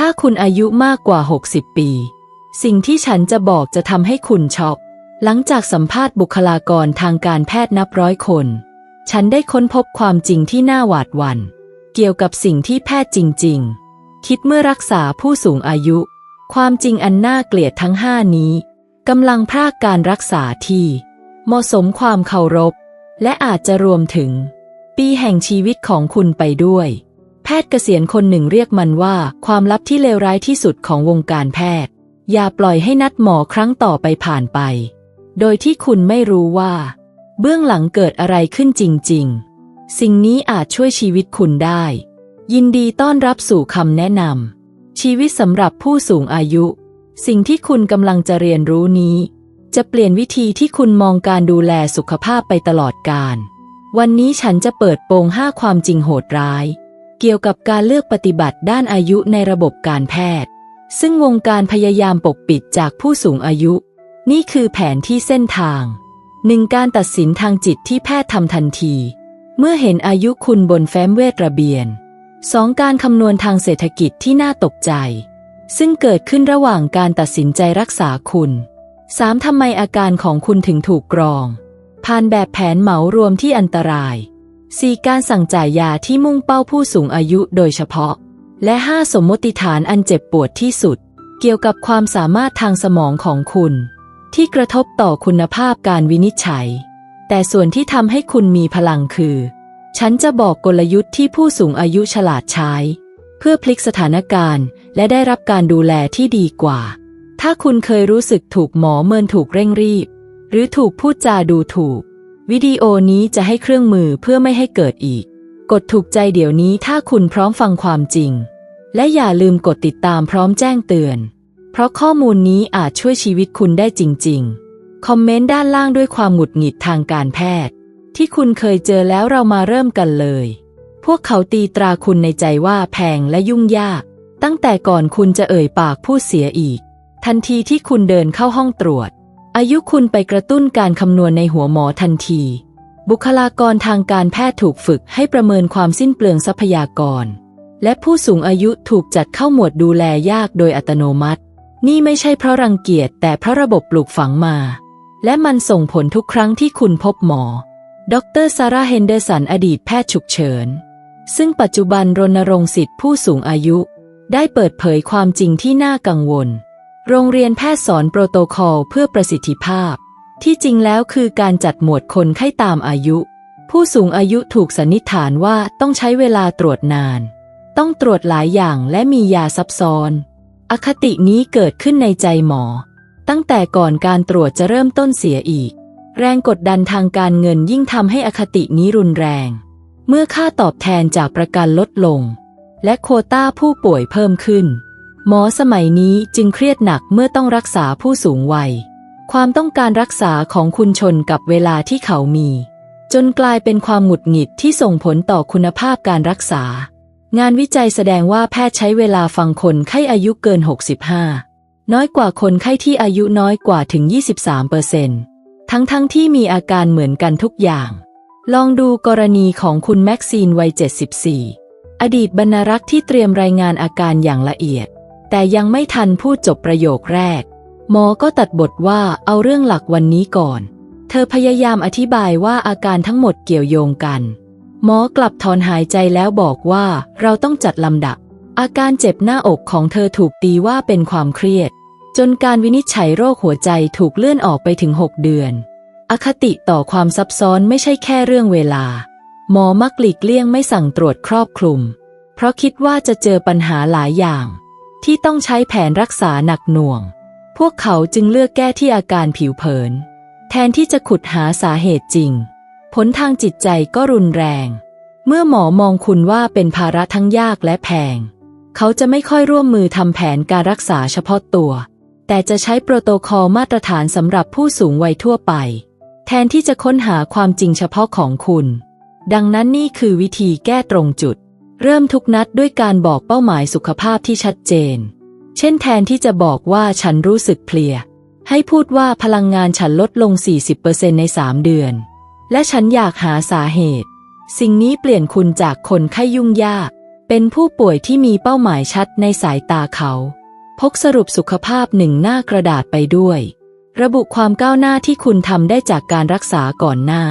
ถ้าคุณอายุมากกว่า 60 ปี สิ่งที่ฉันจะบอกจะทำให้คุณช็อกหลังจากสัมภาษณ์บุคลากรทางการแพทย์นับร้อยคน ฉันได้ค้นพบความจริงที่น่าหวาดหวัน่น เกี่ยวกับสิ่งที่แพทย์จริง ๆ คิดเมื่อรักษาผู้สูงอายุ ความจริงอันน่าเกลียดทั้งห้านี้กำลังพรากการรักษาที่เหมาะสมความเคารพ และอาจจะรวมถึง ปีแห่งชีวิตของคุณไปด้วย แพทย์เกษียณคนหนึ่งเรียกมันว่าความลับที่เลวร้ายที่สุดของวงการแพทย์ อย่าปล่อยให้นัดหมอครั้งต่อไปผ่านไป โดยที่คุณไม่รู้ว่า เบื้องหลังเกิดอะไรขึ้นจริง ๆ สิ่งนี้อาจช่วยชีวิตคุณได้ ยินดีต้อนรับสู่คำแนะนำชีวิตสำหรับผู้สูงอายุ สิ่งที่คุณกำลังจะเรียนรู้นี้ จะเปลี่ยนวิธีที่คุณมองการดูแลสุขภาพไปตลอดกาลวันนี้ฉันจะเปิดโปงห้าความจริงโหดร้าย เกี่ยวกับการเลือกปฏิบัติด้านอายุในระบบการแพทย์ ซึ่งวงการพยายามปกปิดจากผู้สูงอายุ นี่คือแผนที่เส้นทางหนึ่งการตัดสินทางจิตที่แพทย์ทำทันที เมื่อเห็นอายุคุณบนแฟ้มเวทระเบียนสองการคำนวณทางเศรษฐกิจที่น่าตกใจ ซึ่งเกิดขึ้นระหว่างการตัดสินใจรักษาคุณ 3. ทำไมอาการของคุณถึงถูกกรอง ผ่านแบบแผนเหมารวมที่อันตราย 4. การสั่งจ่ายยาที่มุ่งเป้าผู้สูงอายุโดยเฉพาะ และ 5. สมมติฐานอันเจ็บปวดที่สุด เกี่ยวกับความสามารถทางสมองของคุณ ที่กระทบต่อคุณภาพการวินิจฉัย แต่ส่วนที่ทำให้คุณมีพลังคือ ฉันจะบอกกลยุทธ์ที่ผู้สูงอายุฉลาดใช้ เพื่อพลิกสถานการณ์ และได้รับการดูแลที่ดีกว่า ถ้าคุณเคยรู้สึกถูกหมอเมินถูกเร่งรีบ หรือถูกพูดจาดูถูก วิดีโอนี้จะให้เครื่องมือเพื่อไม่ให้เกิดอีก กดถูกใจเดี๋ยวนี้ถ้าคุณพร้อมฟังความจริง และอย่าลืมกดติดตามพร้อมแจ้งเตือน เพราะข้อมูลนี้อาจช่วยชีวิตคุณได้จริง ๆ คอมเมนต์ด้านล่างด้วยความหงุดหงิดทางการแพทย์ ที่คุณเคยเจอแล้วเรามาเริ่มกันเลย พวกเขาตีตราคุณในใจว่าแพงและยุ่งยาก ตั้งแต่ก่อนคุณจะเอ่ยปากพูดเสียอีก ทันทีที่คุณเดินเข้าห้องตรวจ อายุคุณไปกระตุ้นการคำนวณในหัวหมอทันที บุคลากรทางการแพทย์ถูกฝึกให้ประเมินความสิ้นเปลืองทรัพยากร และผู้สูงอายุถูกจัดเข้าหมวดดูแลยากโดยอัตโนมัติ นี่ไม่ใช่เพราะรังเกียจแต่เพราะระบบปลูกฝังมา และมันส่งผลทุกครั้งที่คุณพบหมอ ดรซาร่าเฮนเดอร์สันอดีตแพทย์ฉุกเฉิน ซึ่งปัจจุบันรณรงค์สิทธิผู้สูงอายุ ได้เปิดเผยความจริงที่น่ากังวล โรงเรียนแพทย์สอนโปรโตคอลเพื่อประสิทธิภาพ ที่จริงแล้วคือการจัดหมวดคนไข้ตามอายุ ผู้สูงอายุถูกสันนิษฐานว่าต้องใช้เวลาตรวจนาน ต้องตรวจหลายอย่างและมียาซับซ้อน อคตินี้เกิดขึ้นในใจหมอ ตั้งแต่ก่อนการตรวจจะเริ่มต้นเสียอีก แรงกดดันทางการเงินยิ่งทำให้อคตินี้รุนแรง เมื่อค่าตอบแทนจากประกันลดลง และโคต้าผู้ป่วยเพิ่มขึ้น หมอสมัยนี้จึงเครียดหนักเมื่อต้องรักษาผู้สูงวัย ความต้องการรักษาของคุณชนกับเวลาที่เขามี จนกลายเป็นความหงุดหงิดที่ส่งผลต่อคุณภาพการรักษา งานวิจัยแสดงว่าแพทย์ใช้เวลาฟังคนไข้อายุเกิน 65 น้อยกว่าคนไข้ที่อายุน้อยกว่าถึง 23เปอร์เซ็นต์ทั้งๆทที่มีอาการเหมือนกันทุกอย่าง ลองดูกรณีของคุณแม็กซีนวัย 74 อดีตบรรณรักษ์ที่เตรียมรายงานอาการอย่างละเอียด แต่ยังไม่ทันพูดจบประโยคแรก หมอก็ตัดบทว่าเอาเรื่องหลักวันนี้ก่อน เธอพยายามอธิบายว่าอาการทั้งหมดเกี่ยวโยงกัน หมอกลับถอนหายใจแล้วบอกว่าเราต้องจัดลำดับ อาการเจ็บหน้าอกของเธอถูกตีว่าเป็นความเครียด จนการวินิจฉัยโรคหัวใจถูกเลื่อนออกไปถึง 6 เดือน อคติต่อความซับซ้อนไม่ใช่แค่เรื่องเวลา หมอมักหลีกเลี่ยงไม่สั่งตรวจครอบคลุม เพราะคิดว่าจะเจอปัญหาหลายอย่าง ที่ต้องใช้แผนรักษาหนักหน่วง พวกเขาจึงเลือกแก้ที่อาการผิวเผิน แทนที่จะขุดหาสาเหตุจริง ผลทางจิตใจก็รุนแรง เมื่อหมอมองคุณว่าเป็นภาระทั้งยากและแพง เขาจะไม่ค่อยร่วมมือทำแผนการรักษาเฉพาะตัว แต่จะใช้โปรโตคอลมาตรฐานสำหรับผู้สูงวัยทั่วไป แทนที่จะค้นหาความจริงเฉพาะของคุณ ดังนั้นนี่คือวิธีแก้ตรงจุด เริ่มทุกนัดด้วยการบอกเป้าหมายสุขภาพที่ชัดเจน เช่นแทนที่จะบอกว่าฉันรู้สึกเพลีย ให้พูดว่าพลังงานฉันลดลง 40%ใน 3 เดือน และฉันอยากหาสาเหตุ สิ่งนี้เปลี่ยนคุณจากคนไข้ยุ่งยาก เป็นผู้ป่วยที่มีเป้าหมายชัดในสายตาเขา พกสรุปสุขภาพหนึ่งหน้ากระดาษไปด้วย ระบุความก้าวหน้าที่คุณทำได้จากการรักษาก่อนหน้า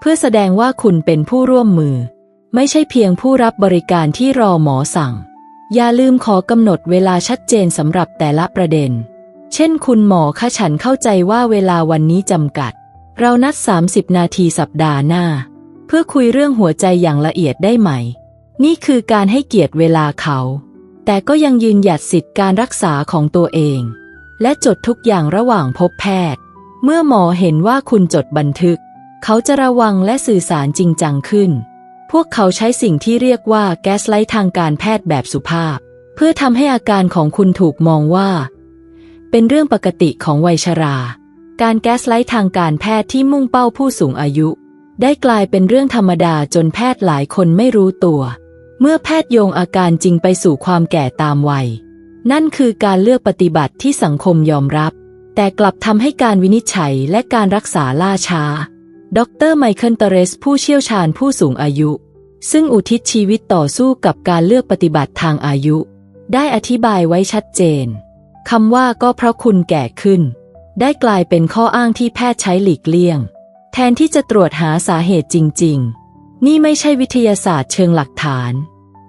เพื่อแสดงว่าคุณเป็นผู้ร่วมมือ ไม่ใช่เพียงผู้รับบริการที่รอหมอสั่ง อย่าลืมขอกำหนดเวลาชัดเจนสำหรับแต่ละประเด็น เช่นคุณหมอคะฉันเข้าใจว่าเวลาวันนี้จำกัด เรานัด 30 นาทีสัปดาห์หน้า เพื่อคุยเรื่องหัวใจอย่างละเอียดได้ไหม นี่คือการให้เกียรติเวลาเขา แต่ก็ยังยืนหยัดสิทธิการรักษาของตัวเอง และจดทุกอย่างระหว่างพบแพทย์ เมื่อหมอเห็นว่าคุณจดบันทึก เขาจะระวังและสื่อสารจริงจังขึ้น พวกเขาใช้สิ่งที่เรียกว่าแก๊สไลท์ทางการแพทย์แบบสุภาพ เพื่อทำให้อาการของคุณถูกมองว่า เป็นเรื่องปกติของวัยชรา การแก๊สไลท์ทางการแพทย์ที่มุ่งเป้าผู้สูงอายุ ได้กลายเป็นเรื่องธรรมดาจนแพทย์หลายคนไม่รู้ตัว เมื่อแพทย์โยงอาการจริงไปสู่ความแก่ตามวัย นั่นคือการเลือกปฏิบัติที่สังคมยอมรับ แต่กลับทำให้การวินิจฉัยและการรักษาล่าช้า ดรไมเคิลเตเรส ผู้เชี่ยวชาญผู้สูงอายุ ซึ่งอุทิศชีวิตต่อสู้กับการเลือกปฏิบัติทางอายุ ได้อธิบายไว้ชัดเจนคำว่าก็เพราะคุณแก่ขึ้น ได้กลายเป็นข้ออ้างที่แพทย์ใช้หลีกเลี่ยง แทนที่จะตรวจหาสาเหตุจริง ๆ นี่ไม่ใช่วิทยาศาสตร์เชิงหลักฐาน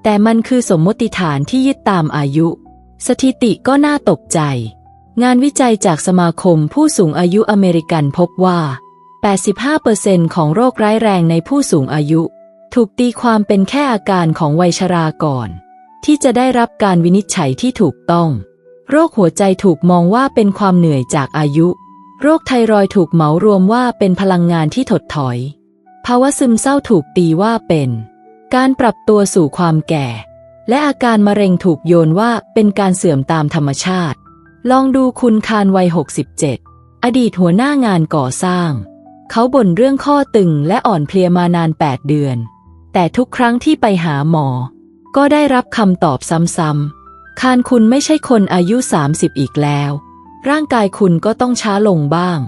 แต่มันคือสมมติฐานที่ยึดตามอายุ สถิติก็น่าตกใจ งานวิจัยจากสมาคมผู้สูงอายุอเมริกันพบว่า 85%ของโรคร้ายแรงในผู้สูงอายุ ถูกตีความเป็นแค่อาการของวัยชราก่อน ที่จะได้รับการวินิจฉัยที่ถูกต้อง โรคหัวใจถูกมองว่าเป็นความเหนื่อยจากอายุ โรคไทรอยถูกเหมารวมว่าเป็นพลังงานที่ถดถอย ภาวะซึมเศร้าถูกตีว่าเป็น การปรับตัวสู่ความแก่ และอาการมะเร็งถูกโยนว่าเป็นการเสื่อมตามธรรมชาติ ลองดูคุณคารวัย 67 อดีตหัวหน้างานก่อสร้าง เขาบ่นเรื่องข้อตึงและอ่อนเพลียมานาน 8 เดือน แต่ทุกครั้งที่ไปหาหมอ ก็ได้รับคำตอบซ้ำๆ คานคุณไม่ใช่คนอายุ 30 อีกแล้ว ร่างกายคุณก็ต้องช้าลงบ้าง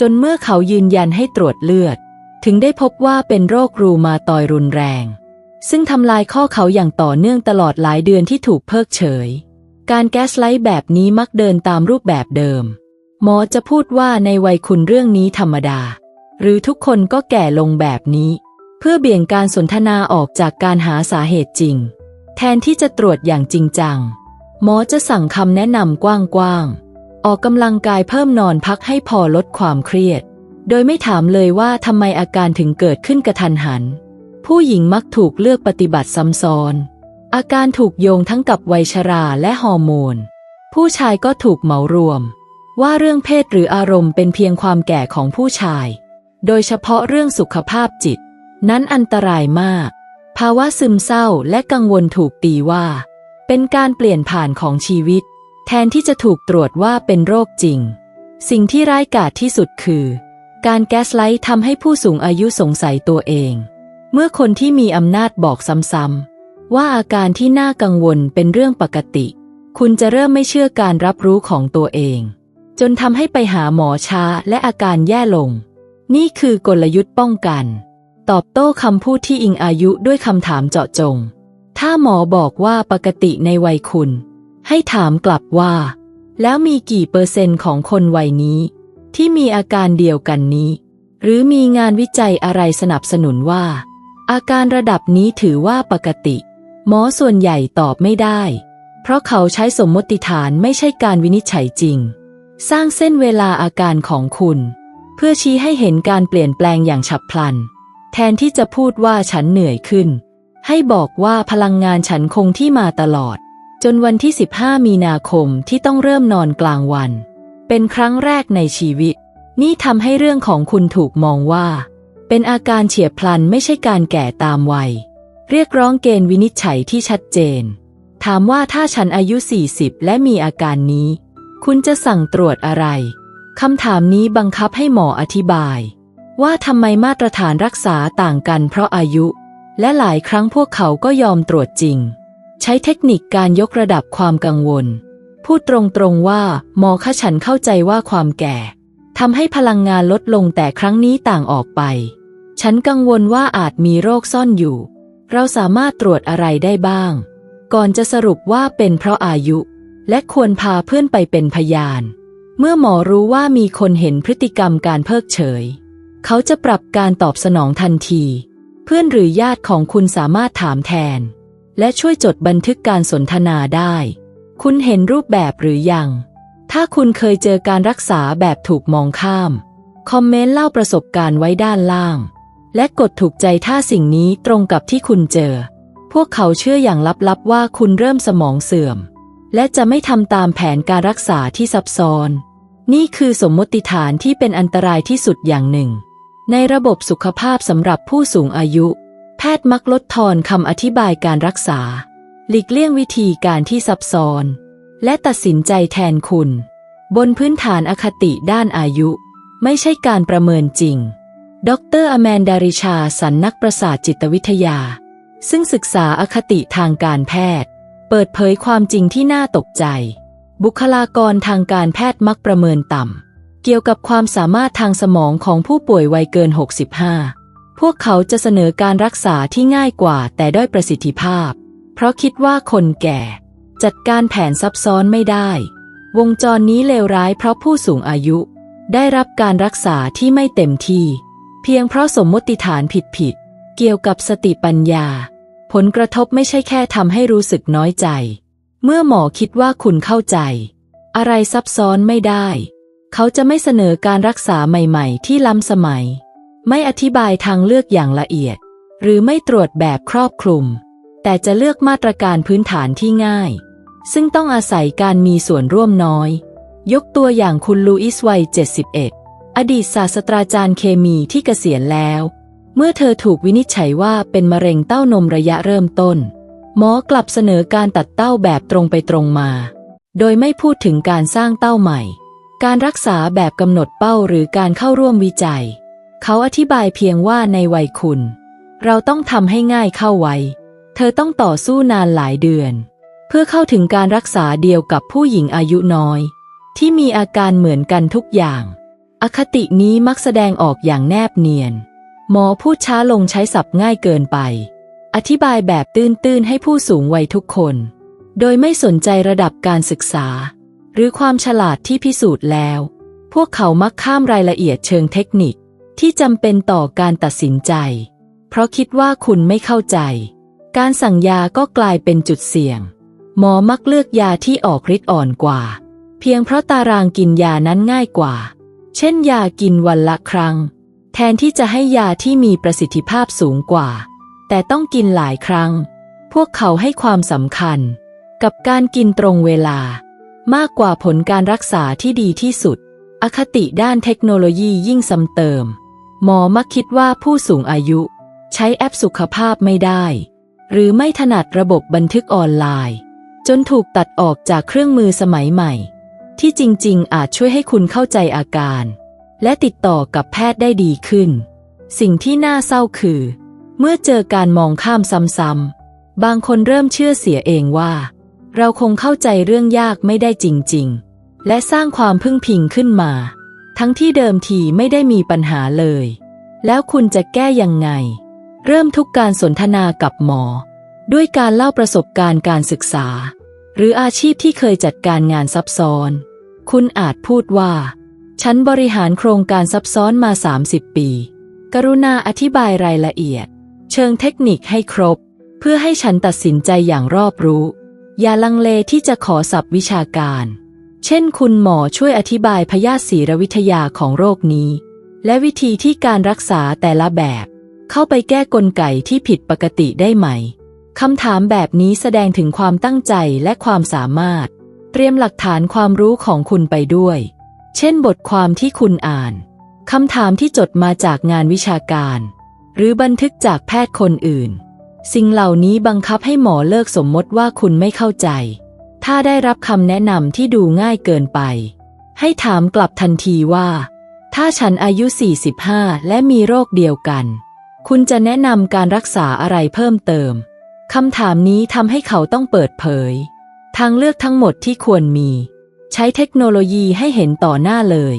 จนเมื่อเขายืนยันให้ตรวจเลือด ถึงได้พบว่าเป็นโรครูมาตอยรุนแรง ซึ่งทำลายข้อเขาอย่างต่อเนื่องตลอดหลายเดือนที่ถูกเพิกเฉย การแก๊สไลท์แบบนี้มักเดินตามรูปแบบเดิม หมอจะพูดว่าในวัยคุณเรื่องนี้ธรรมดา หรือทุกคนก็แก่ลงแบบนี้ เพื่อเบี่ยงการสนทนาออกจากการหาสาเหตุจริง แทนที่จะตรวจอย่างจริงจัง หมอจะสั่งคำแนะนำกว้างๆ ออกกำลังกายเพิ่มนอนพักให้พอลดความเครียด โดยไม่ถามเลยว่าทำไมอาการถึงเกิดขึ้นกระทันหัน ผู้หญิงมักถูกเลือกปฏิบัติซ้ำซ้อน อาการถูกโยงทั้งกับวัยชราและฮอร์โมน ผู้ชายก็ถูกเหมารวม ว่าเรื่องเพศหรืออารมณ์เป็นเพียงความแก่ของผู้ชาย โดยเฉพาะเรื่องสุขภาพจิต นั้นอันตรายมาก ภาวะซึมเศร้าและกังวลถูกตีว่า เป็นการเปลี่ยนผ่านของชีวิต แทนที่จะถูกตรวจว่าเป็นโรคจริง สิ่งที่ร้ายกาจที่สุดคือ การแก๊สไลท์ทำให้ผู้สูงอายุสงสัยตัวเอง เมื่อคนที่มีอำนาจบอกซ้ำๆว่าอาการที่น่ากังวลเป็นเรื่องปกติ คุณจะเริ่มไม่เชื่อการรับรู้ของตัวเอง จนทำให้ไปหาหมอช้าและอาการแย่ลง นี่คือกลยุทธ์ป้องกัน ตอบโต้คำพูดที่อิงอายุด้วยคำถามเจาะจง ถ้าหมอบอกว่าปกติในวัยคุณ ให้ถามกลับว่า แล้วมีกี่เปอร์เซ็นต์ของคนวัยนี้ ที่มีอาการเดียวกันนี้ หรือมีงานวิจัยอะไรสนับสนุนว่า อาการระดับนี้ถือว่าปกติ หมอส่วนใหญ่ตอบไม่ได้ เพราะเขาใช้สมมติฐานไม่ใช่การวินิจฉัยจริง สร้างเส้นเวลาอาการของคุณ เพื่อชี้ให้เห็นการเปลี่ยนแปลงอย่างฉับพลัน แทนที่จะพูดว่าฉันเหนื่อยขึ้น ให้บอกว่าพลังงานฉันคงที่มาตลอด จนวันที่ 15 มีนาคมที่ต้องเริ่มนอนกลางวัน เป็นครั้งแรกในชีวิต นี่ทำให้เรื่องของคุณถูกมองว่า เป็นอาการเฉียบพลันไม่ใช่การแก่ตามวัย เรียกร้องเกณฑ์วินิจฉัยที่ชัดเจน ถามว่าถ้าฉันอายุ 40 และมีอาการนี้ คุณจะสั่งตรวจอะไร คำถามนี้บังคับให้หมออธิบาย ว่าทำไมมาตรฐานรักษาต่างกันเพราะอายุ และหลายครั้งพวกเขาก็ยอมตรวจจริง ใช้เทคนิคการยกระดับความกังวล พูดตรงๆว่า หมอคะฉันเข้าใจว่าความแก่ทำให้พลังงานลดลงแต่ครั้งนี้ต่างออกไป ฉันกังวลว่าอาจมีโรคซ่อนอยู่ เราสามารถตรวจอะไรได้บ้าง ก่อนจะสรุปว่าเป็นเพราะอายุ และควรพาเพื่อนไปเป็นพยาน เมื่อหมอรู้ว่ามีคนเห็นพฤติกรรมการเพิกเฉย เขาจะปรับการตอบสนองทันที เพื่อนหรือญาติของคุณสามารถถามแทน และช่วยจดบันทึกการสนทนาได้ คุณเห็นรูปแบบหรือยัง ถ้าคุณเคยเจอการรักษาแบบถูกมองข้าม คอมเมนต์เล่าประสบการณ์ไว้ด้านล่าง และกดถูกใจถ้าสิ่งนี้ตรงกับที่คุณเจอ พวกเขาเชื่ออย่างลับๆว่าคุณเริ่มสมองเสื่อม และจะไม่ทำตามแผนการรักษาที่ซับซ้อน นี่คือสมมติฐานที่เป็นอันตรายที่สุดอย่างหนึ่ง ในระบบสุขภาพสำหรับผู้สูงอายุ แพทย์มักลดทอนคำอธิบายการรักษา หลีกเลี่ยงวิธีการที่ซับซ้อน และตัดสินใจแทนคุณ บนพื้นฐานอคติด้านอายุ ไม่ใช่การประเมินจริง ดรอแมนดาริชาสันนักประสาทจิตวิทยา ซึ่งศึกษาอคติทางการแพทย์ เปิดเผยความจริงที่น่าตกใจ บุคลากรทางการแพทย์มักประเมินต่ำ เกี่ยวกับความสามารถทางสมองของผู้ป่วยวัยเกิน 65 พวกเขาจะเสนอการรักษาที่ง่ายกว่าแต่ด้อยประสิทธิภาพ เพราะคิดว่าคนแก่ จัดการแผนซับซ้อนไม่ได้ วงจรนี้เลวร้ายเพราะผู้สูงอายุ ได้รับการรักษาที่ไม่เต็มที่ เพียงเพราะสมมติฐานผิดๆเกี่ยวกับสติปัญญา ผลกระทบไม่ใช่แค่ทำให้รู้สึกน้อยใจ เมื่อหมอคิดว่าคุณเข้าใจ อะไรซับซ้อนไม่ได้ เขาจะไม่เสนอการรักษาใหม่ ๆ ที่ล้ำสมัย ไม่อธิบายทางเลือกอย่างละเอียด หรือไม่ตรวจแบบครอบคลุม แต่จะเลือกมาตรการพื้นฐานที่ง่าย ซึ่งต้องอาศัยการมีส่วนร่วมน้อย ยกตัวอย่างคุณลูอิสวัย 71 อดีตศาสตราจารย์เคมีที่เกษียณแล้ว เมื่อเธอถูกวินิจฉัยว่าเป็นมะเร็งเต้านมระยะเริ่มต้น หมอกลับเสนอการตัดเต้าแบบตรงไปตรงมา โดยไม่พูดถึงการสร้างเต้าใหม่ การรักษาแบบกำหนดเป้าหรือการเข้าร่วมวิจัย เขาอธิบายเพียงว่าในวัยคุณ เราต้องทำให้ง่ายเข้าไว้ เธอต้องต่อสู้นานหลายเดือน เพื่อเข้าถึงการรักษาเดียวกับผู้หญิงอายุน้อย ที่มีอาการเหมือนกันทุกอย่าง อคตินี้มักแสดงออกอย่างแนบเนียน หมอพูดช้าลงใช้ศัพท์ง่ายเกินไป อธิบายแบบตื้นๆให้ผู้สูงวัยทุกคน โดยไม่สนใจระดับการศึกษา หรือความฉลาดที่พิสูจน์แล้ว พวกเขามักข้ามรายละเอียดเชิงเทคนิคที่จำเป็นต่อการตัดสินใจ เพราะคิดว่าคุณไม่เข้าใจ การสั่งยาก็กลายเป็นจุดเสี่ยง หมอมักเลือกยาที่ออกฤทธิ์อ่อนกว่า เพียงเพราะตารางกินยานั้นง่ายกว่า เช่นยากินวันละครั้ง แทนที่จะให้ยาที่มีประสิทธิภาพสูงกว่า แต่ต้องกินหลายครั้ง พวกเขาให้ความสำคัญ กับการกินตรงเวลา มากกว่าผลการรักษาที่ดีที่สุด อคติด้านเทคโนโลยียิ่งซ้ำเติม หมอมักคิดว่าผู้สูงอายุ ใช้แอปสุขภาพไม่ได้ หรือไม่ถนัดระบบบันทึกออนไลน์ จนถูกตัดออกจากเครื่องมือสมัยใหม่ ที่จริง ๆ อาจช่วยให้คุณเข้าใจอาการ และติดต่อกับแพทย์ได้ดีขึ้น สิ่งที่น่าเศร้าคือ เมื่อเจอการมองข้ามซ้ำๆ บางคนเริ่มเชื่อเสียเองว่า เราคงเข้าใจเรื่องยากไม่ได้จริง ๆ และสร้างความพึ่งพิงขึ้นมา ทั้งที่เดิมทีไม่ได้มีปัญหาเลย แล้วคุณจะแก้ยังไง เริ่มทุกการสนทนากับหมอ ด้วยการเล่าประสบการณ์การศึกษา หรืออาชีพที่เคยจัดการงานซับซ้อน คุณอาจพูดว่า ฉันบริหารโครงการซับซ้อนมา 30 ปี กรุณาอธิบายรายละเอียด เชิงเทคนิคให้ครบ เพื่อให้ฉันตัดสินใจอย่างรอบรู้ อย่าลังเลที่จะขอศัพท์วิชาการ เช่น คุณหมอช่วยอธิบายพยาธิศีรวิทยาของโรคนี้ และวิธีที่การรักษาแต่ละแบบ เข้าไปแก้กลไกที่ผิดปกติได้ไหมคำถามแบบนี้แสดงถึงความตั้งใจและความสามารถ เตรียมหลักฐานความรู้ของคุณไปด้วย เช่นบทความที่คุณอ่านคำถามที่จดมาจากงานวิชาการ หรือบันทึกจากแพทย์คนอื่น สิ่งเหล่านี้บังคับให้หมอเลิกสมมติว่าคุณไม่เข้าใจ ถ้าได้รับคำแนะนำที่ดูง่ายเกินไป ให้ถามกลับทันทีว่า ถ้าฉันอายุ 45 และมีโรคเดียวกัน คุณจะแนะนำการรักษาอะไรเพิ่มเติมคำถามนี้ทำให้เขาต้องเปิดเผย ทางเลือกทั้งหมดที่ควรมี ใช้เทคโนโลยีให้เห็นต่อหน้าเลย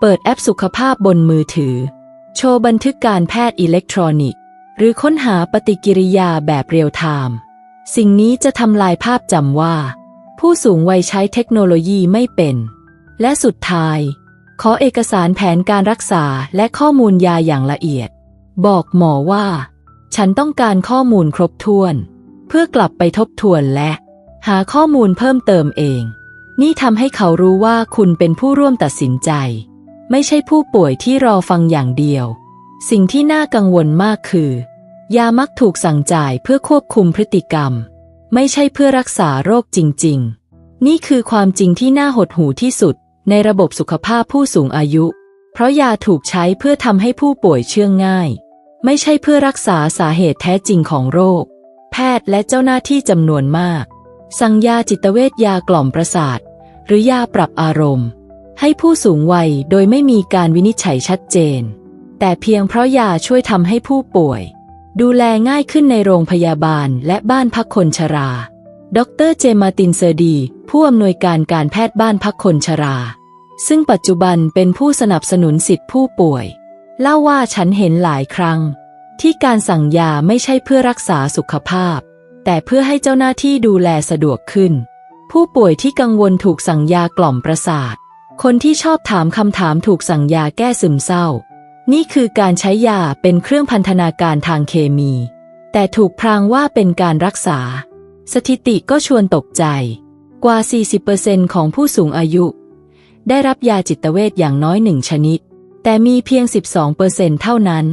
เปิดแอปสุขภาพบนมือถือ โชว์บันทึกการแพทย์อิเล็กทรอนิกส์ หรือค้นหาปฏิกิริยาแบบเรียลไทม์สิ่งนี้จะทำลายภาพจำว่า ผู้สูงวัยใช้เทคโนโลยีไม่เป็น และสุดท้าย ขอเอกสารแผนการรักษาและข้อมูลยาอย่างละเอียด บอกหมอว่า ฉันต้องการข้อมูลครบถ้วน เพื่อกลับไปทบทวนและ หาข้อมูลเพิ่มเติมเอง นี่ทำให้เขารู้ว่าคุณเป็นผู้ร่วมตัดสินใจ ไม่ใช่ผู้ป่วยที่รอฟังอย่างเดียว สิ่งที่น่ากังวลมากคือ ยามักถูกสั่งจ่ายเพื่อควบคุมพฤติกรรม ไม่ใช่เพื่อรักษาโรคจริง ๆ นี่คือความจริงที่น่าหดหูที่สุด ในระบบสุขภาพผู้สูงอายุ เพราะยาถูกใช้เพื่อทำให้ผู้ป่วยเชื่องง่าย ไม่ใช่เพื่อรักษาสาเหตุแท้จริงของโรค แพทย์และเจ้าหน้าที่จำนวนมาก สั่งยาจิตเวชยากล่อมประสาท หรือยาปรับอารมณ์ ให้ผู้สูงวัยโดยไม่มีการวินิจฉัยชัดเจน แต่เพียงเพราะยาช่วยทำให้ผู้ป่วย ดูแลง่ายขึ้นในโรงพยาบาลและบ้านพักคนชรา ดรเจมาตินเซอร์ดี ผู้อำนวยการการแพทย์บ้านพักคนชรา ซึ่งปัจจุบันเป็นผู้สนับสนุนสิทธิผู้ป่วย เล่าว่าฉันเห็นหลายครั้ง ที่การสั่งยาไม่ใช่เพื่อรักษาสุขภาพ แต่เพื่อให้เจ้าหน้าที่ดูแลสะดวกขึ้น ผู้ป่วยที่กังวลถูกสั่งยากล่อมประสาท คนที่ชอบถามคำถามถูกสั่งยาแก้ซึมเศร้า นี่คือการใช้ยาเป็นเครื่องพันธนาการทางเคมี แต่ถูกพรางว่าเป็นการรักษา สถิติก็ชวนตกใจ กว่า 40%ของผู้สูงอายุ ได้รับยาจิตเวชอย่างน้อยหนึ่งชนิด แต่มีเพียง 12%เท่านั้น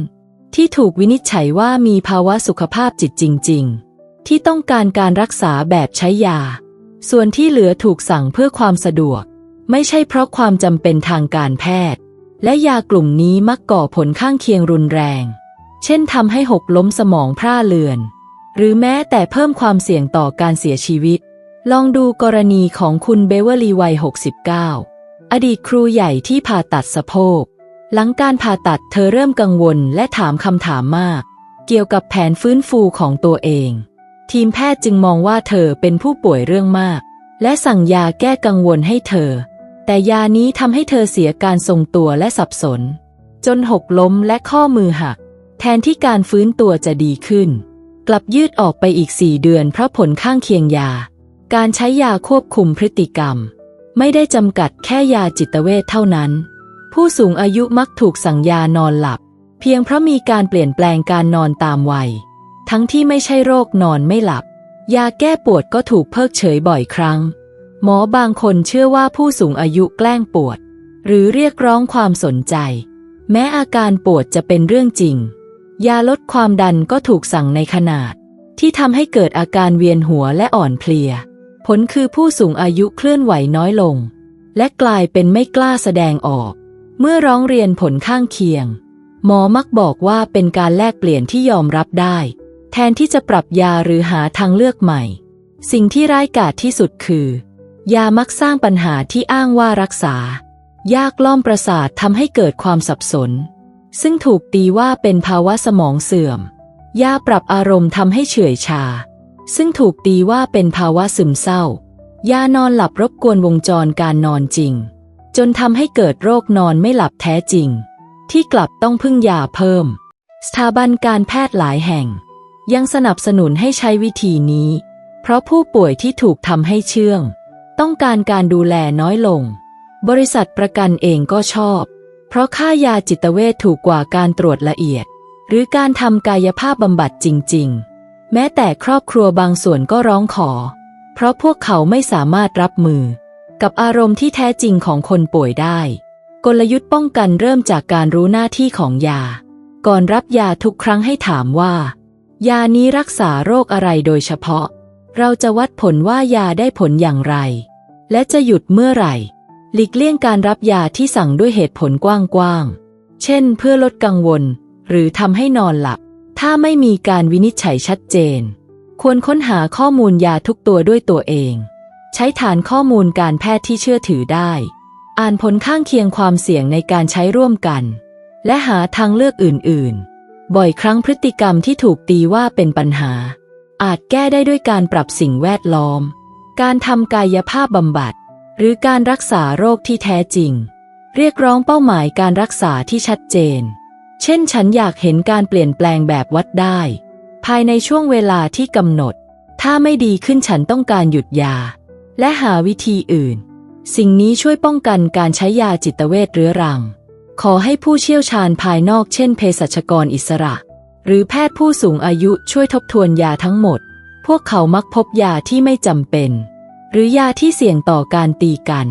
ที่ถูกวินิจฉัยว่ามีภาวะสุขภาพจิตจริง ๆ ที่ต้องการการรักษาแบบใช้ยา ส่วนที่เหลือถูกสั่งเพื่อความสะดวก ไม่ใช่เพราะความจำเป็นทางการแพทย์ และยากลุ่มนี้มักก่อผลข้างเคียงรุนแรง เช่นทำให้หกล้มสมองพร่าเลือน หรือแม้แต่เพิ่มความเสี่ยงต่อการเสียชีวิต ลองดูกรณีของคุณเบเวอร์ลีวัย 69 อดีตครูใหญ่ที่ผ่าตัดสะโพก หลังการผ่าตัดเธอเริ่มกังวลและถามคำถามมาก เกี่ยวกับแผนฟื้นฟูของตัวเอง ทีมแพทย์จึงมองว่าเธอเป็นผู้ป่วยเรื่องมาก และสั่งยาแก้กังวลให้เธอ แต่ยานี้ทำให้เธอเสียการทรงตัวและสับสน จนหกล้มและข้อมือหัก แทนที่การฟื้นตัวจะดีขึ้น กลับยืดออกไปอีกสี่เดือนเพราะผลข้างเคียงยา การใช้ยาควบคุมพฤติกรรม ไม่ได้จำกัดแค่ยาจิตเวชเท่านั้น ผู้สูงอายุมักถูกสั่งยานอนหลับ เพียงเพราะมีการเปลี่ยนแปลงการนอนตามวัย ทั้งที่ไม่ใช่โรคนอนไม่หลับ ยาแก้ปวดก็ถูกเพิกเฉยบ่อยครั้ง หมอบางคนเชื่อว่าผู้สูงอายุแกล้งปวด หรือเรียกร้องความสนใจ แม้อาการปวดจะเป็นเรื่องจริง ยาลดความดันก็ถูกสั่งในขนาด ที่ทำให้เกิดอาการเวียนหัวและอ่อนเพลีย ผลคือผู้สูงอายุเคลื่อนไหวน้อยลง และกลายเป็นไม่กล้าแสดงออก เมื่อร้องเรียนผลข้างเคียง หมอมักบอกว่าเป็นการแลกเปลี่ยนที่ยอมรับได้ แทนที่จะปรับยาหรือหาทางเลือกใหม่ สิ่งที่ร้ายกาจที่สุดคือ ยามักสร้างปัญหาที่อ้างว่ารักษา ยากล่อมประสาททำให้เกิดความสับสน ซึ่งถูกตีว่าเป็นภาวะสมองเสื่อม ยาปรับอารมณ์ทำให้เฉื่อยชา ซึ่งถูกตีว่าเป็นภาวะซึมเศร้า ยานอนหลับรบกวนวงจรการนอนจริง จนทำให้เกิดโรคนอนไม่หลับแท้จริง ที่กลับต้องพึ่งยาเพิ่ม สถาบันการแพทย์หลายแห่ง ยังสนับสนุนให้ใช้วิธีนี้ เพราะผู้ป่วยที่ถูกทำให้เชื่อง ต้องการการดูแลน้อยลง บริษัทประกันเองก็ชอบ เพราะค่ายาจิตเวชถูกกว่าการตรวจละเอียด หรือการทำกายภาพบำบัดจริง ๆ แม้แต่ครอบครัวบางส่วนก็ร้องขอ เพราะพวกเขาไม่สามารถรับมือ กับอารมณ์ที่แท้จริงของคนป่วยได้ กลยุทธ์ป้องกันเริ่มจากการรู้หน้าที่ของยา ก่อนรับยาทุกครั้งให้ถามว่า ยานี้รักษาโรคอะไรโดยเฉพาะ เราจะวัดผลว่ายาได้ผลอย่างไร และจะหยุดเมื่อไหร่ หลีกเลี่ยงการรับยาที่สั่งด้วยเหตุผลกว้างๆ เช่น เพื่อลดกังวล หรือทำให้นอนหลับ ถ้าไม่มีการวินิจฉัยชัดเจน ควรค้นหาข้อมูลยาทุกตัวด้วยตัวเอง ใช้ฐานข้อมูลการแพทย์ที่เชื่อถือได้ อ่านผลข้างเคียงความเสี่ยงในการใช้ร่วมกัน และหาทางเลือกอื่นๆ บ่อยครั้งพฤติกรรมที่ถูกตีว่าเป็นปัญหา อาจแก้ได้ด้วยการปรับสิ่งแวดล้อม การทำกายภาพบำบัด หรือการรักษาโรคที่แท้จริง เรียกร้องเป้าหมายการรักษาที่ชัดเจน เช่นฉันอยากเห็นการเปลี่ยนแปลงแบบวัดได้ ภายในช่วงเวลาที่กำหนด ถ้าไม่ดีขึ้นฉันต้องการหยุดยา และหาวิธีอื่น สิ่งนี้ช่วยป้องกันการใช้ยาจิตเวชเรื้อรัง ขอให้ผู้เชี่ยวชาญภายนอกเช่นเภสัชกรอิสระ หรือแพทย์ผู้สูงอายุช่วยทบทวนยาทั้งหมด พวกเขามักพบยาที่ไม่จำเป็น หรือยาที่เสี่ยงต่อการตีกัน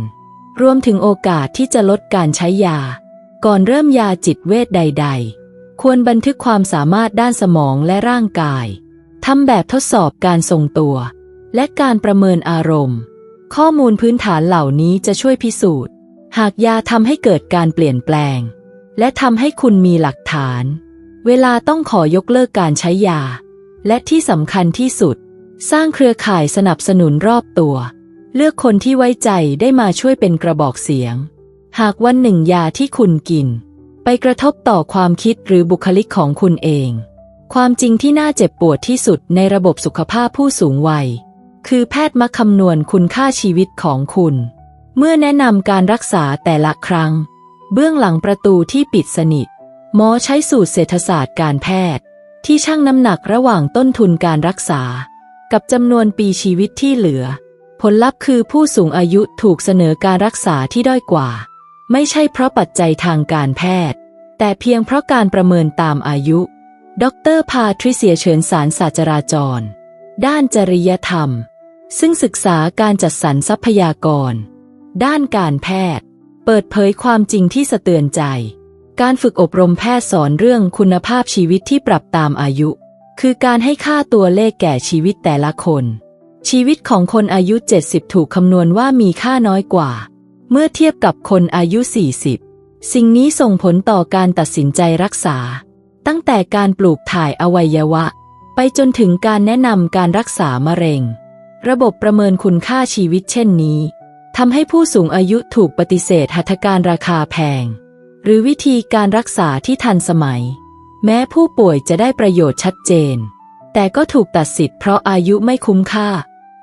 รวมถึงโอกาสที่จะลดการใช้ยา ก่อนเริ่มยาจิตเวชใด ๆ ควรบันทึกความสามารถด้านสมองและร่างกายทำแบบทดสอบการทรงตัว และการประเมินอารมณ์ ข้อมูลพื้นฐานเหล่านี้จะช่วยพิสูจน์ หากยาทำให้เกิดการเปลี่ยนแปลง และทำให้คุณมีหลักฐาน เวลาต้องขอยกเลิกการใช้ยา และที่สำคัญที่สุด สร้างเครือข่ายสนับสนุนรอบตัว เลือกคนที่ไว้ใจได้มาช่วยเป็นกระบอกเสียง หากวันหนึ่งยาที่คุณกิน ไปกระทบต่อความคิดหรือบุคลิกของคุณเอง ความจริงที่น่าเจ็บปวดที่สุดในระบบสุขภาพผู้สูงวัย คือแพทย์มักคำนวณคุณค่าชีวิตของคุณ เมื่อแนะนำการรักษาแต่ละครั้ง เบื้องหลังประตูที่ปิดสนิท หมอใช้สูตรเศรษฐศาสตร์การแพทย์ ที่ชั่งน้ำหนักระหว่างต้นทุนการรักษา กับจำนวนปีชีวิตที่เหลือ ผลลัพธ์คือผู้สูงอายุถูกเสนอการรักษาที่ด้อยกว่า ไม่ใช่เพราะปัจจัยทางการแพทย์ แต่เพียงเพราะการประเมินตามอายุ ดรพาทริเซียเฉินสารศาสตร์จราจร ด้านจริยธรรม ซึ่งศึกษาการจัดสรรทรัพยากร ด้านการแพทย์ เปิดเผยความจริงที่สะเตือนใจ การฝึกอบรมแพทย์สอนเรื่องคุณภาพชีวิตที่ปรับตามอายุ คือการให้ค่าตัวเลขแก่ชีวิตแต่ละคน ชีวิตของคนอายุ 70 ถูกคำนวณว่ามีค่าน้อยกว่า เมื่อเทียบกับคนอายุ 40 สิ่งนี้ส่งผลต่อการตัดสินใจรักษา ตั้งแต่การปลูกถ่ายอวัยวะ ไปจนถึงการแนะนำการรักษามะเร็ง ระบบประเมินคุณค่าชีวิตเช่นนี้ทำให้ผู้สูงอายุถูกปฏิเสธหัตถการราคาแพง หรือวิธีการรักษาที่ทันสมัย แม้ผู้ป่วยจะได้ประโยชน์ชัดเจน แต่ก็ถูกตัดสิทธิ์เพราะอายุไม่คุ้มค่า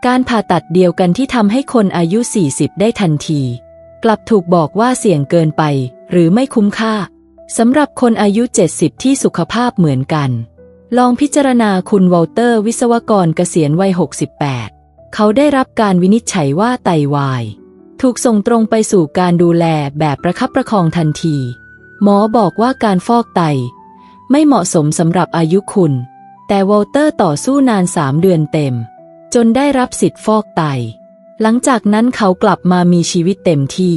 การผ่าตัดเดียวกันที่ทำให้คนอายุ 40 ได้ทันที กลับถูกบอกว่าเสี่ยงเกินไป หรือไม่คุ้มค่าสำหรับคนอายุ 70 ที่สุขภาพเหมือนกัน ลองพิจารณาคุณวอลเตอร์วิศวกรเกษียณวัย 68 เขาได้รับการวินิจฉัยว่าไตวาย ถูกส่งตรงไปสู่การดูแลแบบประคับประคองทันที หมอบอกว่าการฟอกไต ไม่เหมาะสมสำหรับอายุคุณ แต่วอลเตอร์ต่อสู้นานสามเดือนเต็ม จนได้รับสิทธิ์ฟอกไต หลังจากนั้นเขากลับมามีชีวิตเต็มที่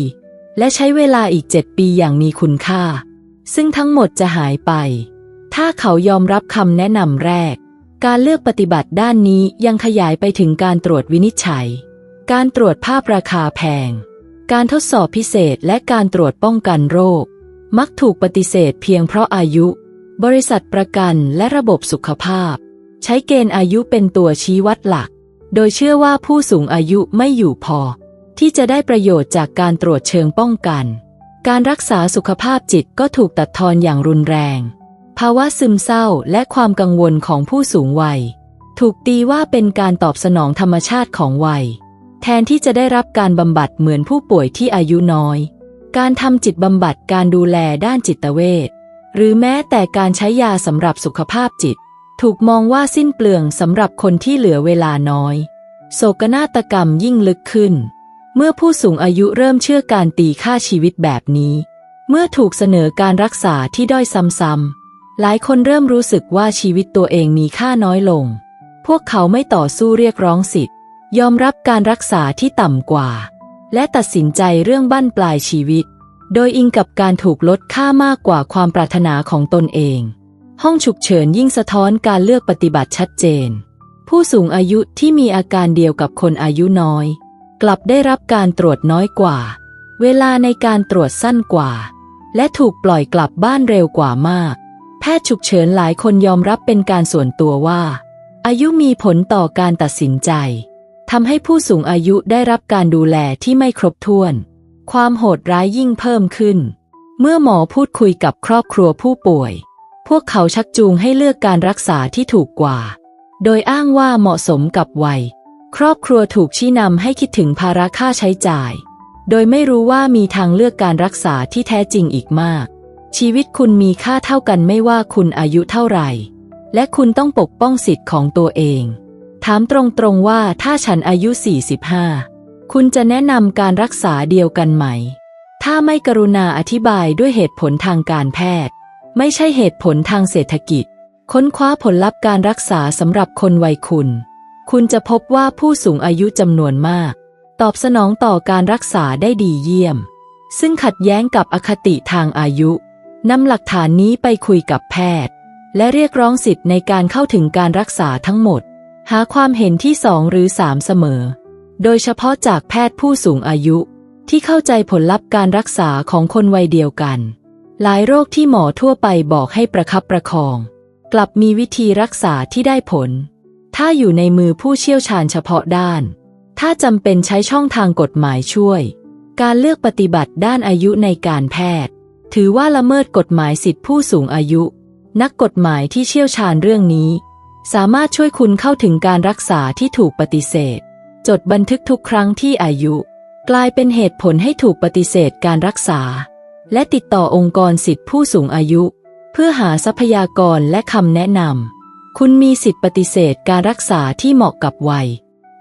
และใช้เวลาอีกเจ็ดปีอย่างมีคุณค่า ซึ่งทั้งหมดจะหายไป ถ้าเขายอมรับคำแนะนำแรก การเลือกปฏิบัติด้านนี้ยังขยายไปถึงการตรวจวินิจฉัย การตรวจภาพราคาแพง การทดสอบพิเศษและการตรวจป้องกันโรค มักถูกปฏิเสธเพียงเพราะอายุ บริษัทประกันและระบบสุขภาพ ใช้เกณฑ์อายุเป็นตัวชี้วัดหลัก โดยเชื่อว่าผู้สูงอายุไม่อยู่พอ ที่จะได้ประโยชน์จากการตรวจเชิงป้องกัน การรักษาสุขภาพจิตก็ถูกตัดทอนอย่างรุนแรง ภาวะซึมเศร้าและความกังวลของผู้สูงวัย ถูกตีว่าเป็นการตอบสนองธรรมชาติของวัย แทนที่จะได้รับการบำบัดเหมือนผู้ป่วยที่อายุน้อย การทำจิตบำบัดการดูแลด้านจิตเวชหรือแม้แต่การใช้ยาสำหรับสุขภาพจิต ถูกมองว่าสิ้นเปลืองสำหรับคนที่เหลือเวลาน้อย โศกนาฏกรรมยิ่งลึกขึ้น เมื่อผู้สูงอายุเริ่มเชื่อการตีค่าชีวิตแบบนี้ เมื่อถูกเสนอการรักษาที่ด้อยซ้ำๆหลายคนเริ่มรู้สึกว่าชีวิตตัวเองมีค่าน้อยลง พวกเขาไม่ต่อสู้เรียกร้องสิทธิ์ ยอมรับการรักษาที่ต่ำกว่า และตัดสินใจเรื่องบั้นปลายชีวิต โดยอิงกับการถูกลดค่ามากกว่าความปรารถนาของตนเอง ห้องฉุกเฉินยิ่งสะท้อนการเลือกปฏิบัติชัดเจน ผู้สูงอายุที่มีอาการเดียวกับคนอายุน้อย กลับได้รับการตรวจน้อยกว่า เวลาในการตรวจสั้นกว่า และถูกปล่อยกลับบ้านเร็วกว่ามาก แพทย์ฉุกเฉินหลายคนยอมรับเป็นการส่วนตัวว่า อายุมีผลต่อการตัดสินใจ ทำให้ผู้สูงอายุได้รับการดูแลที่ไม่ครบถ้วน ความโหดร้ายยิ่งเพิ่มขึ้น เมื่อหมอพูดคุยกับครอบครัวผู้ป่วย พวกเขาชักจูงให้เลือกการรักษาที่ถูกกว่า โดยอ้างว่าเหมาะสมกับวัย ครอบครัวถูกชี้นำให้คิดถึงภาระค่าใช้จ่าย โดยไม่รู้ว่ามีทางเลือกการรักษาที่แท้จริงอีกมาก ชีวิตคุณมีค่าเท่ากันไม่ว่าคุณอายุเท่าไหร่ และคุณต้องปกป้องสิทธิ์ของตัวเอง ถามตรงๆว่าถ้าฉันอายุ 45 คุณจะแนะนำการรักษาเดียวกันไหม ถ้าไม่กรุณาอธิบายด้วยเหตุผลทางการแพทย์ ไม่ใช่เหตุผลทางเศรษฐกิจ ค้นคว้าผลลัพธ์การรักษาสำหรับคนวัยคุณ คุณจะพบว่าผู้สูงอายุจำนวนมาก ตอบสนองต่อการรักษาได้ดีเยี่ยม ซึ่งขัดแย้งกับอคติทางอายุนำหลักฐานนี้ไปคุยกับแพทย์ และเรียกร้องสิทธิ์ในการเข้าถึงการรักษาทั้งหมด หาความเห็นที่สองหรือสามเสมอ โดยเฉพาะจากแพทย์ผู้สูงอายุ ที่เข้าใจผลลัพธ์การรักษาของคนวัยเดียวกัน หลายโรคที่หมอทั่วไปบอกให้ประคับประคอง กลับมีวิธีรักษาที่ได้ผล ถ้าอยู่ในมือผู้เชี่ยวชาญเฉพาะด้าน ถ้าจำเป็นใช้ช่องทางกฎหมายช่วย การเลือกปฏิบัติด้านอายุในการแพทย์ ถือว่าละเมิดกฎหมายสิทธิผู้สูงอายุ นักกฎหมายที่เชี่ยวชาญเรื่องนี้ สามารถช่วยคุณเข้าถึงการรักษาที่ถูกปฏิเสธ จดบันทึกทุกครั้งที่อายุ กลายเป็นเหตุผลให้ถูกปฏิเสธการรักษา และติดต่อองค์กรสิทธิผู้สูงอายุ เพื่อหาทรัพยากรและคำแนะนำคุณมีสิทธิปฏิเสธการรักษาที่เหมาะกับวัย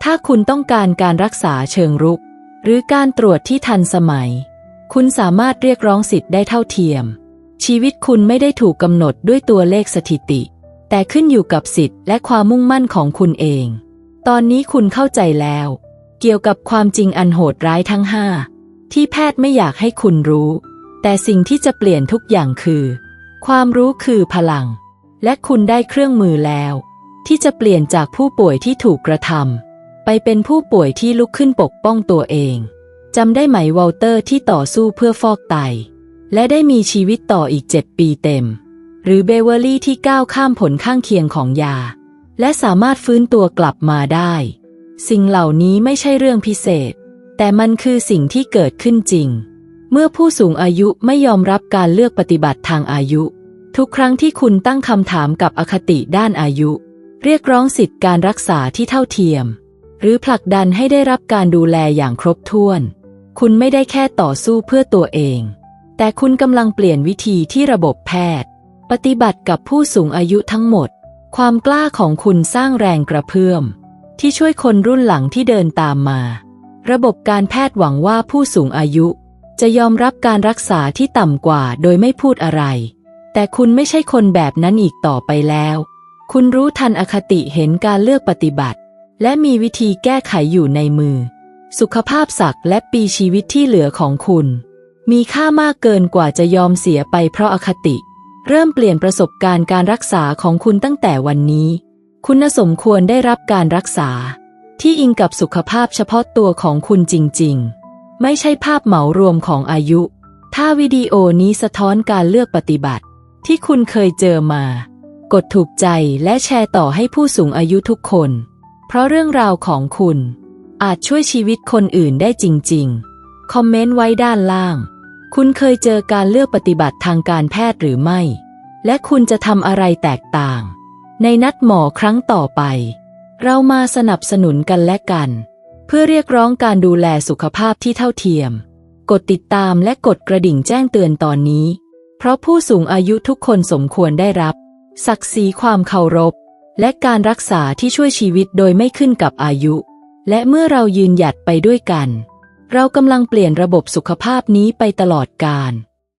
ถ้าคุณต้องการการรักษาเชิงรุก หรือการตรวจที่ทันสมัย คุณสามารถเรียกร้องสิทธิ์ได้เท่าเทียม ชีวิตคุณไม่ได้ถูกกำหนดด้วยตัวเลขสถิติ แต่ขึ้นอยู่กับสิทธิ์และความมุ่งมั่นของคุณเอง ตอนนี้คุณเข้าใจแล้ว เกี่ยวกับความจริงอันโหดร้ายทั้งห้าที่แพทย์ไม่อยากให้คุณรู้ แต่สิ่งที่จะเปลี่ยนทุกอย่างคือ ความรู้คือพลัง และคุณได้เครื่องมือแล้ว ที่จะเปลี่ยนจากผู้ป่วยที่ถูกกระทำไปเป็นผู้ป่วยที่ลุกขึ้นปกป้องตัวเองจำได้ไหมวอลเตอร์ที่ต่อสู้เพื่อฟอกไต และได้มีชีวิตต่ออีกเจ็ดปีเต็ม หรือเบเวอรี่ที่ก้าวข้ามผลข้างเคียงของยา และสามารถฟื้นตัวกลับมาได้ สิ่งเหล่านี้ไม่ใช่เรื่องพิเศษ แต่มันคือสิ่งที่เกิดขึ้นจริง เมื่อผู้สูงอายุไม่ยอมรับการเลือกปฏิบัติทางอายุ ทุกครั้งที่คุณตั้งคำถามกับอคติด้านอายุ เรียกร้องสิทธิการรักษาที่เท่าเทียม หรือผลักดันให้ได้รับการดูแลอย่างครบถ้วน คุณไม่ได้แค่ต่อสู้เพื่อตัวเอง แต่คุณกำลังเปลี่ยนวิธีที่ระบบแพทย์ ปฏิบัติกับผู้สูงอายุทั้งหมด ความกล้าของคุณสร้างแรงกระเพื่อม ที่ช่วยคนรุ่นหลังที่เดินตามมา ระบบการแพทย์หวังว่าผู้สูงอายุ จะยอมรับการรักษาที่ต่ำกว่าโดยไม่พูดอะไร แต่คุณไม่ใช่คนแบบนั้นอีกต่อไปแล้ว คุณรู้ทันอคติเห็นการเลือกปฏิบัติ และมีวิธีแก้ไขอยู่ในมือ สุขภาพศักดิ์และปีชีวิตที่เหลือของคุณ มีค่ามากเกินกว่าจะยอมเสียไปเพราะอคติ เริ่มเปลี่ยนประสบการณ์การรักษาของคุณตั้งแต่วันนี้ คุณสมควรได้รับการรักษา ที่อิงกับสุขภาพเฉพาะตัวของคุณจริง ๆ ไม่ใช่ภาพเหมารวมของอายุ ถ้าวิดีโอนี้สะท้อนการเลือกปฏิบัติ ที่คุณเคยเจอมา กดถูกใจและแชร์ต่อให้ผู้สูงอายุทุกคน เพราะเรื่องราวของคุณ อาจช่วยชีวิตคนอื่นได้จริง ๆ คอมเมนต์ไว้ด้านล่าง คุณเคยเจอการเลือกปฏิบัติทางการแพทย์หรือไม่ และคุณจะทำอะไรแตกต่าง ในนัดหมอครั้งต่อไป เรามาสนับสนุนกันและกัน เพื่อเรียกร้องการดูแลสุขภาพที่เท่าเทียม กดติดตามและกดกระดิ่งแจ้งเตือนตอนนี้ เพราะผู้สูงอายุทุกคนสมควรได้รับ ศักดิ์ศรีความเคารพ และการรักษาที่ช่วยชีวิตโดยไม่ขึ้นกับอายุ และเมื่อเรายืนหยัดไปด้วยกัน เรากำลังเปลี่ยนระบบสุขภาพนี้ไปตลอดกาล